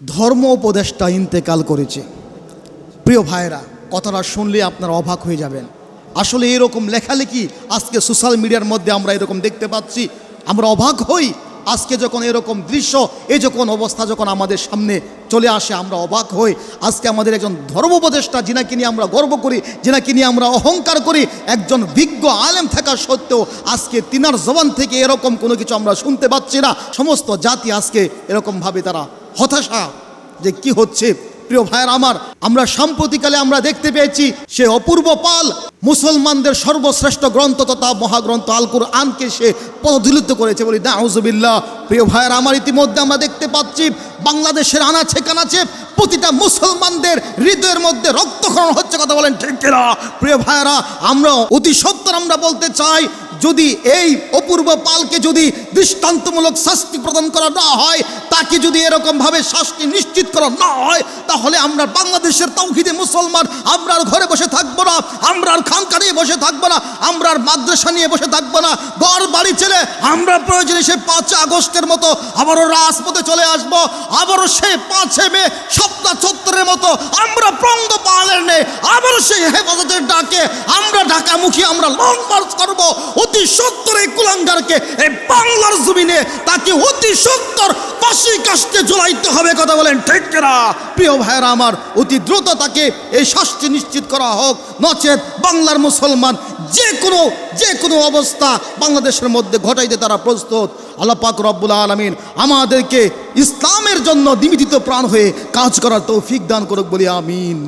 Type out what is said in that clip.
ধর্ম উপদেষ্টা ইন্তেকাল করেছে। প্রিয় ভাইরা কথাটা শুনলে আপনারা অবাক হয়ে যাবেন। আসলে এরকম লেখালেখি আজকে সোশ্যাল মিডিয়ার মধ্যে আমরা এরকম দেখতে পাচ্ছি। আমরা অবাক হই আজকে যখন এরকম দৃশ্য, এই যখন অবস্থা যখন আমাদের সামনে চলে আসে, আমরা অবাক হই। আজকে আমাদের একজন ধর্ম উপদেষ্টা যিনাকে নিয়ে আমরা গর্ব করি, যিনাকে নিয়ে আমরা অহংকার করি, একজন বিজ্ঞ আলেম থাকা সত্ত্বেও আজকে তিনার জবান থেকে এরকম কোনো কিছু আমরা শুনতে পাচ্ছি না। সমস্ত জাতি আজকে এরকমভাবে তারা হতাশা যে কি হচ্ছে। প্রিয় ভাইয়ের আমার, আমরা সাম্প্রতিকালে আমরা দেখতে পেয়েছি সে অপূর্ব পাল, মুসলমানদের সর্বশ্রেষ্ঠ গ্রন্থ তথা মহাগ্রন্থ আলকুর আনকে সে পদদলিত করেছে বলি নাউজুবিল্লাহ। প্রিয় ভাইয়ের আমার, ইতিমধ্যে আমরা দেখতে পাচ্ছি বাংলাদেশের আনাচে কানাচে প্রতিটা মুসলমানদের হৃদয়ের মধ্যে রক্তক্ষরণ হচ্ছে কথা বলেন ঠিক প্রিয় ভাইয়েরা, আমরা অতি সত্তর আমরা বলতে চাই যদি এই অপূর্ব পালকে যদি দৃষ্টান্তমূলক শাস্তি প্রদান করা না হয়, তাকে যদি এরকমভাবে শাস্তি নিশ্চিত করা না হয়, তাহলে আমরা বাংলাদেশের তৌহিদে মুসলমান, আমরা ঘরে বসে থাকব না, আমরা খানকা নিয়ে বসে থাকব না, আমরা মাদ্রাসা নিয়ে বসে থাকব না, ঘর, বাড়ি, ছেলে, আমরা প্রয়োজনে সে পাঁচ আগস্টের মতো আবারও রাজপথে চলে আসব, আবারও সে পাঁচে মে সপ্তাহ চত্বরের মতো, আমরা পালের সেই হেফাজতের ডাকে আমরা ঢাকামুখী, আমরা লং মার্চ করব। অতি সত্তর এই কুলাঙ্গারকে এই বাংলার জমিনে তাকে অতি সত্তর ফাঁসি কাস্তে জ্বলাইতে হবে কথা বলেন ঠিক না প্রিয় ভাইয়েরা আমার, অতি দ্রুত তাকে এই শাস্তি নিশ্চিত করা হোক। নচেত বাংলার মুসলমান যে কোনো যে কোনো অবস্থা বাংলাদেশের মধ্যে ঘটাইতে তারা প্রস্তুত। আল্লাহ পাক রব্বুল আলমিন আমাদেরকে ইসলামের জন্য নিবেদিত প্রাণ হয়ে কাজ করার তৌফিক দান করুক বলি আমিন।